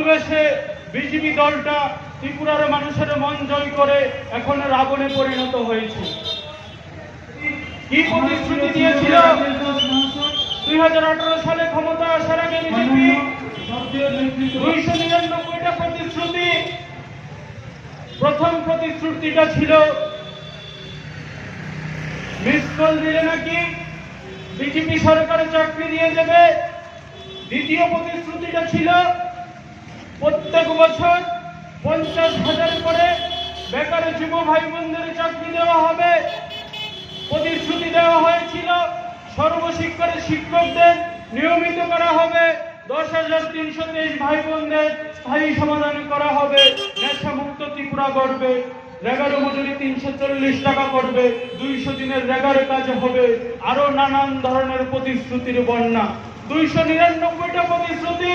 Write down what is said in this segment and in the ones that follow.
ছদ্মবেশে বিজেপি দলটা ত্রিপুরার মানুষের মন জয় করে এখন রাবণে পরিণত হয়েছে। কি প্রতিশ্রুতি দিয়েছিল? দুই হাজার আঠারো সালে ক্ষমতা আসার আগে বিজেপি দুইশো নিরানব্বইটা প্রতিশ্রুতি। প্রথম প্রতিশ্রুতিটা ছিল, মিস কল দিলে নাকি বিজেপি সরকার চাকরি দিয়ে দেবে? দ্বিতীয় প্রতিশ্রুতিটা ছিল প্রত্যেক বছর পঞ্চাশ হাজার করে বেকার যুব ভাই বোনদের চাকরি দেওয়া হবে। প্রতিশ্রুতি দেওয়া হয়েছিল, সর্বশিক্ষার শিক্ষকদের নিয়মিত করা হবে। দশ হাজার তিনশো তেইশ ভাই বোনদের স্থায়ী সমাধান করা হবে। নেশা মুক্ত ত্রিপুরা করবে রেগারো মজুরি তিনশো চল্লিশ টাকা করবে। দুইশো দিনের রেগারো কাজ হবে। আরও নানান ধরনের প্রতিশ্রুতির বন্যা। দুইশো নিরানব্বইটা প্রতিশ্রুতি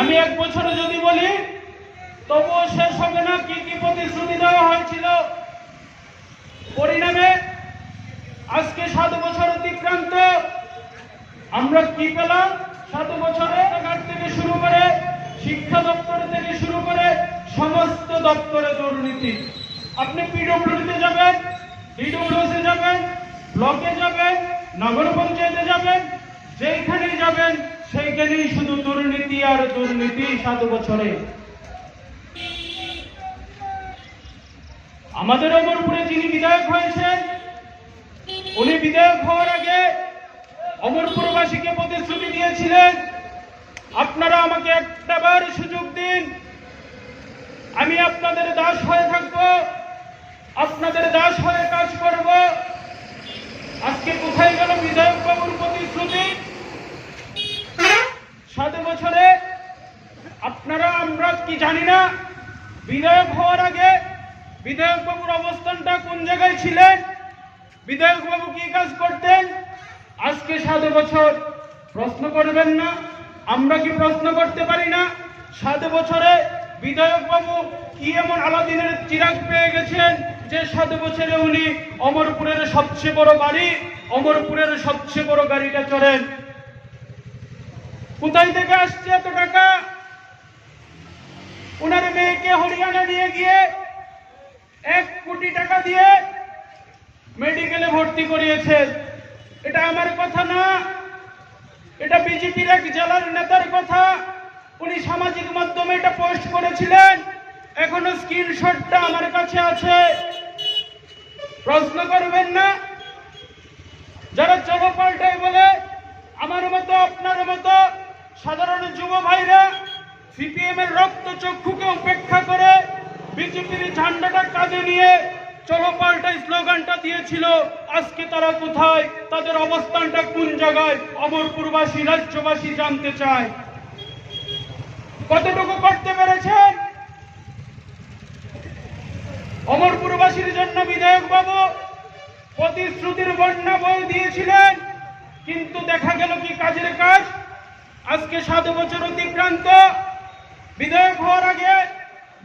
আমি এক বছরে যদি বলি, তবুও শেষ হবে না, কি কি প্রতিশ্রুতি দেওয়া হয়েছিল? পরিণামে আজকে সাত বছর অতিক্রান্ত। আমরা কি পেলাম? সাত বছরে ঘাট থেকে শুরু করে, শিক্ষা দপ্তর থেকে শুরু করে, সমস্ত দপ্তরে দুর্নীতি। আপনি পিডব্লিউডিতে যাবেন ডিডব্লিউসি যাবেন, ব্লকে যাবেন, নগর পঞ্চায়েতে যাবেন যেখানেই যাবেন সেইখানেই শুধু দুর্নীতি আর দুর্নীতি সাত বছরে। আমাদের অমরপুরে যিনি বিধায়ক হয়েছেন, উনি বিধায়ক হওয়ার আগে অমরপুরবাসীকে প্রতিশ্রুতি দিয়েছিলেন, আপনারা আমাকে একটাবার সুযোগ দিন, আমি আপনাদের দাস হয়ে থাকব আপনাদের দাস হয়ে কাজ করব আজকে কোথায় গেল বিধায়ক বাবুর প্রতিশ্রুতি সাত বছরে আপনারা আমরা কি জানি না বিধায়ক হওয়ার আগে বিধায়ক বাবুর অবস্থানটা কোন জায়গায় ছিলেন? বিধায়ক বাবু কি কাজ করতেন? আজকে সাত বছর প্রশ্ন করবেন না, আমরা কি প্রশ্ন করতে পারি না? সাত বছরে বিধায়ক বাবু কি এমন আলাদিনের চিরাগ পেয়ে গেছেন যে সাত বছরে উনি অমরপুরের সবচেয়ে বড় বাড়ি অমরপুরের সবচেয়ে বড় গাড়িটা চড়েন? কোথায় থেকে আসছে এত টাকা? ওনার মেয়েকে হরিয়ানা নিয়ে গিয়ে এক কোটি টাকা দিয়ে মেডিকেলে ভর্তি করিয়েছেন। এটা আমার কথা না। এটা বিজেপির এক জেলার নেতার কথা। উনি সামাজিক মাধ্যমে এটা পোস্ট করেছিলেন। এখনও স্ক্রিনশটটা আমার কাছে আছে। প্রশ্ন করবেন না। যারা চলো পাল্টাই বলে, আমার মতো, আপনার মতো সাধারণ যুব ভাইরা সিপিএম এর রক্ত চক্ষুকে উপেক্ষা করে বিজেপির ঝান্ডাটা কাঁধে নিয়ে চলো পাল্টাই স্লোগানটা দিয়েছিল, আজকে তারা কোথায়? তাদের অবস্থানটা কোন জায়গায়? অমরপুরবাসী, রাজ্যবাসী জানতে চায়। কতটুকু করতে পেরেছেন? অমরপুরবাসীর জন্য বিধায়ক বাবু, প্রতিশ্রুতির বন্যা বই দিয়েছিলেন, কিন্তু দেখা গেল কি কাজের কাজ? আজকে সাত বছর অতিক্রান্ত বিধায়ক হওয়ার আগে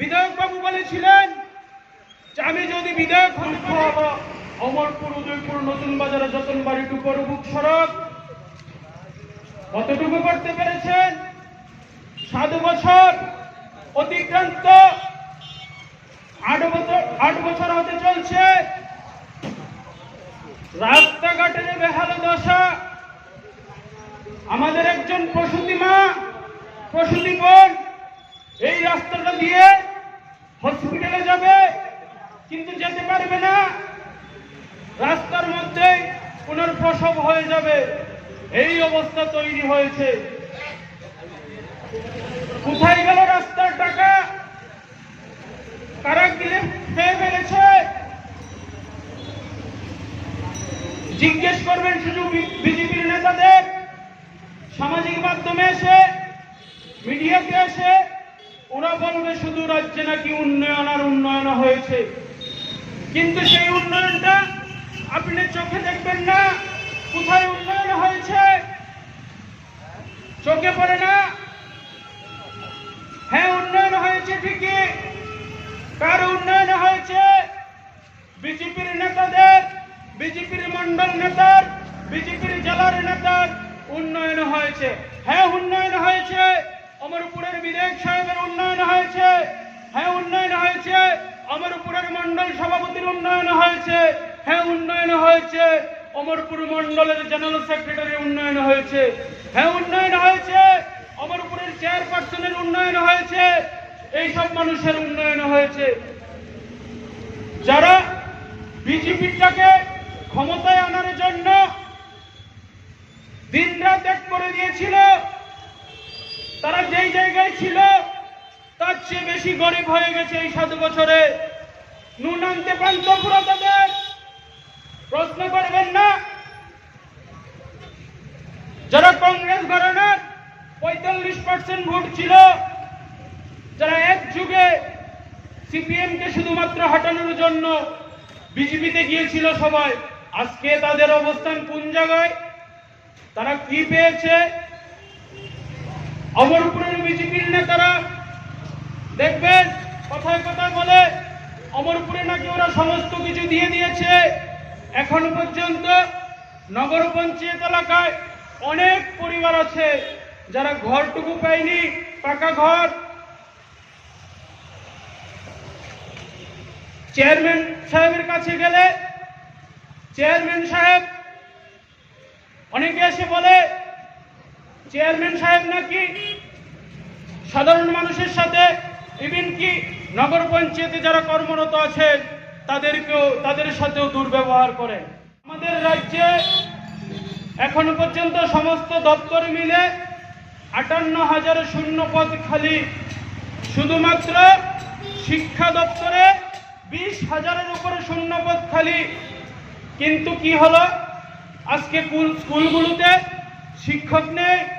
বিধায়ক বাবু বলেছিলেন যে আমি যদি বিধায়ক হতে পারি, অমরপুর উদয়পুর নতুন বাজারে যতন বাড়ি টুপর বুক সড়ক কতটুকু করতে পেরেছেন? সাত বছর অতিক্রান্ত আট বছর আট বছর হতে চলছে। রাস্তাঘাটে যে বেহাল দশা আমাদের একজন প্রসূতি মা প্রসূতি বোন এই রাস্তাটা দিয়ে হসপিটালে যাবে, কিন্তু যেতে পারবে না। রাস্তার মধ্যে ওনার প্রসব হয়ে যাবে। এই অবস্থা তৈরি হয়েছে। কোথায় গেল রাস্তার টাকা? কারা গিলে খেয়ে ফেলেছে? জিজ্ঞেস করবেন শুধু বিজেপির নেতাদের। সামাজিক মাধ্যমে এসে, মিডিয়াতে এসে ওরা বলবে শুধু রাজ্যে নাকি উন্নয়ন আর উন্নয়ন হয়েছে। কিন্তু সেই উন্নয়নটা আপনি চোখে দেখবেন না। কোথায় উন্নয়ন হয়েছে? চোখে পড়ে না? হ্যাঁ উন্নয়ন হয়েছে ঠিকই। কার উন্নয়ন হয়েছে? বিজেপির নেতাদের, বিজেপির মন্ডল নেতার, বিজেপির জেলার নেতার উন্নয়ন হয়েছে। হ্যাঁ উন্নয়ন হয়েছে। বিধায়ক সাহেবের উন্নয়ন হয়েছে। হ্যাঁ উন্নয়ন হয়েছে। অমরপুরের মন্ডল সভাপতির উন্নয়ন হয়েছে। হ্যাঁ উন্নয়ন হয়েছে। অমরপুর মন্ডলের জেনারেল সেক্রেটারি উন্নয়ন হয়েছে। হ্যাঁ উন্নয়ন হয়েছে। অমরপুরের চেয়ারপারসনের উন্নয়ন হয়েছে। এইসব মানুষের উন্নয়ন হয়েছে। যারা বিজেপিটাকে ক্ষমতায় আনার জন্য দিনরাত এক করে দিয়েছিল তারা যেই জায়গায় ছিল, তার চেয়ে বেশি গরিব হয়ে গেছে এই সাত বছরে। নুন আনতে পান্ত পুরো তাদের। প্রশ্ন করবেন না। যারা কংগ্রেস ঘরানার পঁয়তাল্লিশ পার্সেন্ট ভোট ছিল, যারা এক যুগে সিপিএম কে শুধুমাত্র হটানোর জন্য বিজেপিতে গিয়েছিল সবাই, আজকে তাদের অবস্থান কোন জায়গায়? তারা কি পেয়েছে? অমরপুরের বিজেপির নেতারা দেখবেন, কথায় কথায় বলে, অমরপুরে নাকি ওরা সমস্ত কিছু দিয়ে দিয়েছে। এখন পর্যন্ত নগর পঞ্চায়েত এলাকায় অনেক পরিবার আছে যারা ঘরটুকু পায়নি, পাকা ঘর। চেয়ারম্যান সাহেবের কাছে গেলে, চেয়ারম্যান সাহেব অনেকে এসে বলে চেয়ারম্যান সাহেব নাকি সাধারণ মানুষের সাথে ইভিন কি নগর পঞ্চায়েতে যারা কর্মরত আছেন, তাদেরকেও, তাদের সাথেও দুর্ব্যবহার করে আমাদের রাজ্যে এখনও পর্যন্ত সমস্ত দপ্তর মিলে আটান্ন হাজার শূন্য পদ খালি। শুধুমাত্র শিক্ষা দপ্তরে বিশ হাজারের উপরে শূন্য পদ খালি। কিন্তু কি হলো? আজকে কুল- স্কুলগুলোতে শিক্ষক নেই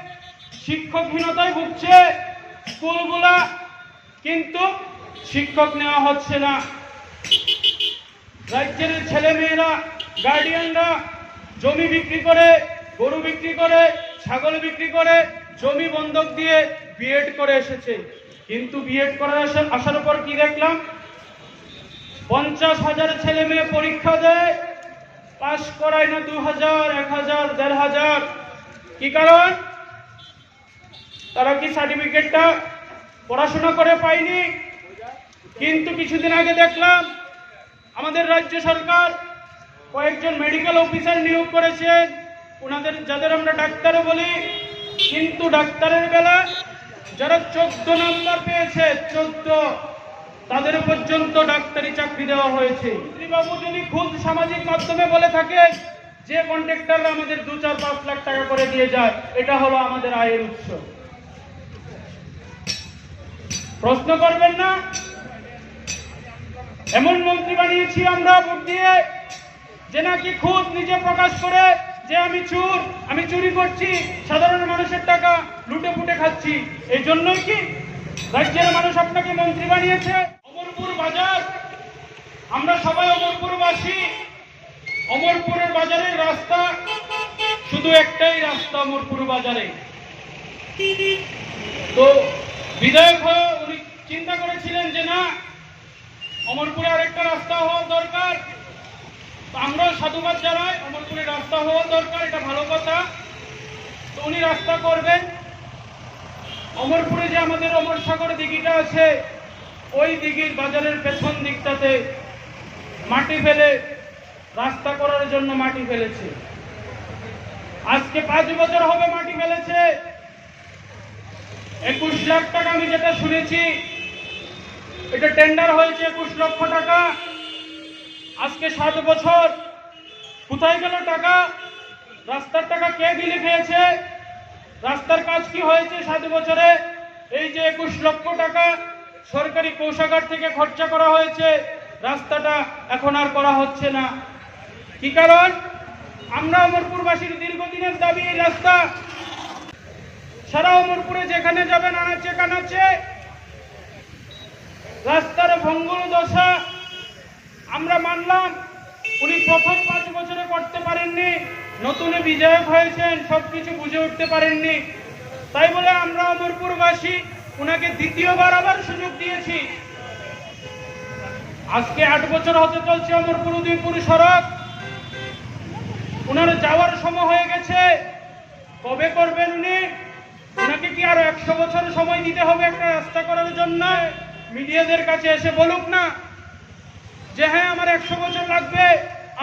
শিক্ষকহীনতায় ভুগছে স্কুলগুলা, কিন্তু শিক্ষক নেওয়া হচ্ছে না। রাজ্যের ছেলে মেয়েরা গার্ডিয়ানরা জমি বিক্রি করে, গরু বিক্রি করে, ছাগল বিক্রি করে, জমি বন্ধক দিয়ে বিএড করে এসেছে। কিন্তু বিএড করার আসা- আসার পর কি দেখলাম? পঞ্চাশ হাজার ছেলে মেয়ে পরীক্ষা দেয়, পাশ করায় না দু হাজার এক হাজার, দেড় হাজার। কি কারণ? তারা কি সার্টিফিকেটটা পড়াশোনা করে পায়নি? কিন্তু কিছুদিন আগে দেখলাম, আমাদের রাজ্য সরকার কয়েকজন মেডিকেল অফিসার নিয়োগ করেছেন ওনাদের যাদের আমরা ডাক্তারও বলি, কিন্তু ডাক্তারের বেলা যারা চোদ্দ নাম্বার পেয়েছে, চোদ্দ, তাদের পর্যন্ত ডাক্তারি চাকরি দেওয়া হয়েছে। বাবু যদি খুব সামাজিক মাধ্যমে বলে থাকে, যে কন্ট্রাক্টররা আমাদের দু চার পাঁচ লাখ টাকা করে দিয়ে যায়, এটা হলো আমাদের আয়ের উৎস। প্রশ্ন করবেন না। এমন মন্ত্রী বানিয়েছি আমরা ভোট দিয়ে, যে নাকি খুদ নিজে প্রকাশ করে যে আমি চুর, আমি চুরি করছি, সাধারণ মানুষের টাকা লুটে ফুটে খাচ্ছি। এই জন্যই কি রাজ্যের মানুষ আপনাকে মন্ত্রী বানিয়েছে? অমরপুর বাজার। আমরা সবাই অমরপুরবাসী। অমরপুরের বাজারের রাস্তা শুধু একটাই রাস্তা অমরপুর বাজারে। তো বিধায়ক হয়ে চিন্তা করেছিলেন যে না, অমরপুরে আরেকটা রাস্তা হওয়া দরকার। আমরাও সাধুবাদ জানাই, অমরপুরে রাস্তা হওয়া দরকার, এটা ভালো কথা। তো উনি রাস্তা করবেন। অমরপুরে যে আমাদের অমর সাগর দিঘিটা আছে, ওই দিঘির বাজারের পেছন দিকটাতে মাটি ফেলে, রাস্তা করার জন্য মাটি ফেলেছে। আজকে পাঁচ বছর হবে মাটি ফেলেছে। একুশ লাখ টাকা আমি যেটা শুনেছি এটা টেন্ডার হয়েছে একুশ লক্ষ টাকা। আজকে সাত বছর। কোথায় গেল টাকা? রাস্তার টাকা কে গিলে খেয়েছে? রাস্তার কাজ কি হয়েছে সাত বছরে? এই যে একুশ লক্ষ টাকা সরকারি কোষাগার থেকে খরচা করা হয়েছে, রাস্তাটা এখন আর করা হচ্ছে না। কি কারণ? আমরা অমরপুরবাসীর দীর্ঘদিনের দাবি, এই রাস্তা। সারা অমরপুরে যেখানে যাবেন, আনাচে কানাচে রাস্তার ভঙ্গুর দশা আমরা মানলাম, উনি প্রথম পাঁচ বছরে করতে পারেননি, নতুন বিধায়ক হয়েছেন সব কিছু বুঝে উঠতে পারেননি। তাই বলে আমরা অমরপুরবাসী, উনাকে দ্বিতীয়বার আবার সুযোগ দিয়েছি। আজকে আট বছর হতে চলছে অমরপুর উদয়পুর সড়ক। ওনার যাওয়ার সময় হয়ে গেছে। কবে করবেন উনি? ওনাকে কি আরও একশো বছর সময় দিতে হবে একটা রাস্তা করার জন্য? মিডিয়াদের কাছে এসে বলুক না যে হ্যাঁ আমার একশো বছর লাগবে,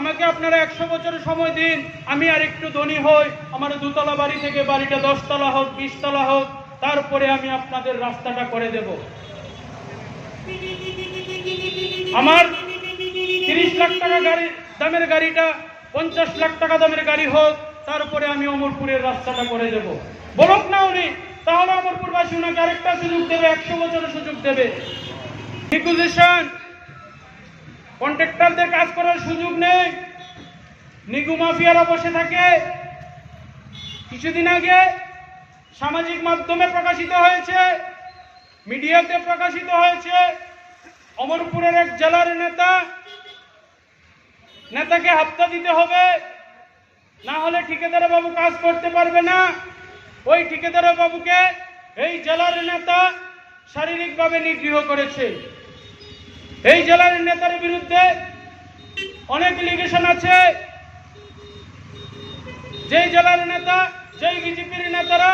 আমাকে আপনারা একশো বছর সময় দিন, আমি আর একটু ধনী হই, আমার দুতলা বাড়ি থেকে বাড়িটা দশতলা হোক, বিশতলা হোক, তারপরে আমি আপনাদের রাস্তাটা করে দেব। আমার তিরিশ লাখ টাকা গাড়ি, দামের গাড়িটা, পঞ্চাশ লাখ টাকা দামের গাড়ি হোক, তারপরে আমি অমরপুরের রাস্তাটা করে দেব। বলুক না উনি। তাহলে আমার অমরপুরবাসী ওনাকে আরেকটা সুযোগ দেবে, একশো বছরের সুযোগ দেবে। ইকুইজিশন কন্ট্রাক্টরদের কাজ করার সুযোগ নেই। নিগু মাফিয়ারা বসে থাকে। কিছুদিন আগে সামাজিক মাধ্যমে প্রকাশিত হয়েছে, মিডিয়াতে প্রকাশিত হয়েছে, অমরপুরের এক জেলার নেতা, নেতাকে হাপ্তা দিতে হবে। না হলে ঠিকাদার বাবু কাজ করতে পারবে না। ওই ঠিকাদার বাবুকে এই জেলার নেতা শারীরিকভাবে নিগৃহ করেছে। এই জেলার নেতার বিরুদ্ধে অনেক লিগেশন আছে। যেই জেলার নেতা, যেই বিজেপির নেতারা,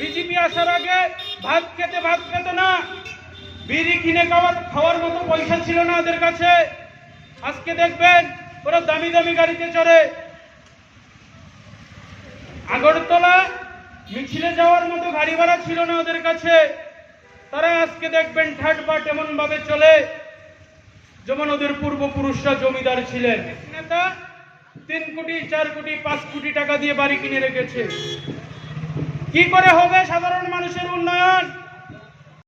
বিজেপি আসার আগে ভাত খেতে ভাত খেত না। বিড়ি কিনে খাওয়ার খাওয়ার মতো পয়সা ছিল না ওদের কাছে। আজকে দেখবেন ওরা দামি দামি গাড়িতে চড়ে। আগরতলা মিছিলে যাওয়ার মতো গাড়ি ভাড়া ছিল না ওদের কাছে। তারা আজকে দেখবেন ঠাট বাট এমন ভাবে চলে, যেমন ওদের পূর্বপুরুষরা জমিদার ছিলেন। নেতা, তিন কোটি, চার কোটি, পাঁচ কোটি টাকা দিয়ে বাড়ি কিনে রেখেছে। কি করে হবে সাধারণ মানুষের উন্নয়ন?